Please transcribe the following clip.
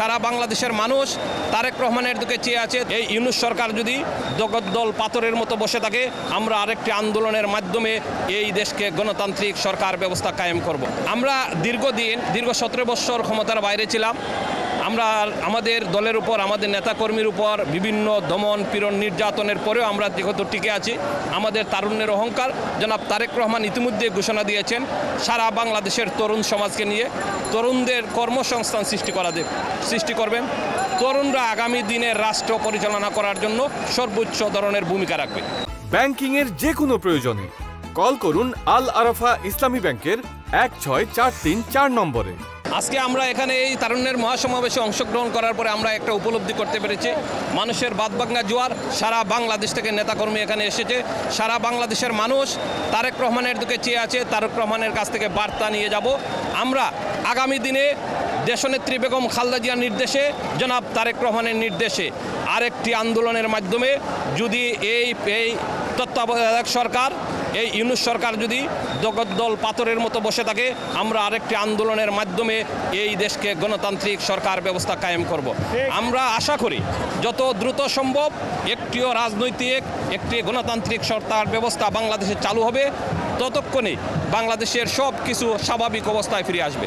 সারা বাংলাদেশের মানুষ তারেক রহমানের দিকে চেয়ে আছে এই ইউনুস সরকার যদি জগদ্দল পাথরের মতো বসে থাকে, আমরা আরেকটি আন্দোলনের মাধ্যমে এই দেশকে গণতান্ত্রিক সরকার ব্যবস্থা কায়েম করব। আমরা দীর্ঘদিন, দীর্ঘ সতেরো বৎসর ক্ষমতার বাইরে ছিলাম আমরা আমাদের দলের উপর, আমাদের নেতাকর্মীর উপর বিভিন্ন দমন পীড়ন নির্যাতনের পরেও আমরা যেহেতু টিকে আছি, আমাদের তারুণ্যের অহংকার। জনাব তারেক রহমান ইতিমধ্যে ঘোষণা দিয়েছেন, সারা বাংলাদেশের তরুণ সমাজকে নিয়ে তরুণদের কর্মসংস্থান সৃষ্টি করা সৃষ্টি করবেন। তরুণরা আগামী দিনে রাষ্ট্র পরিচালনা করার জন্য সর্বোচ্চ ধরনের ভূমিকা রাখবে। ব্যাংকিংয়ের যে কোনো প্রয়োজনে কল করুন আল আরাফা ইসলামী ব্যাংকের এক ছয় চার তিন চার নম্বরে। আজকে আমরা এখানে এই তারুণ্যের মহাসমাবেশে অংশগ্রহণ করার পরে আমরা একটা উপলব্ধি করতে পেরেছি। মানুষের বাদবাঙ্গা জোয়ার সারা বাংলাদেশ থেকে নেতাকর্মী এখানে এসেছে। সারা বাংলাদেশের মানুষ তারেক রহমানের দিকে চেয়ে আছে। তারেক রহমানের কাছ থেকে বার্তা নিয়ে যাব। আমরা আগামী দিনে দেশনেত্রী বেগম খালদা জিয়ার নির্দেশে জনাব তারেক রহমানের নির্দেশে আরেকটি আন্দোলনের মাধ্যমে যদি এই এই তত্ত্বাবধায়ক সরকার, এই ইউনুস সরকার যদি জগদ্দল পাথরের মতো বসে থাকে, আমরা আরেকটি আন্দোলনের মাধ্যমে এই দেশকে গণতান্ত্রিক সরকার ব্যবস্থা কায়েম করব। আমরা আশা করি যত দ্রুত সম্ভব একটিও রাজনৈতিক, একটি গণতান্ত্রিক সরকার ব্যবস্থা বাংলাদেশে চালু হবে, ততক্ষণে বাংলাদেশের সব কিছু স্বাভাবিক অবস্থায় ফিরে আসবে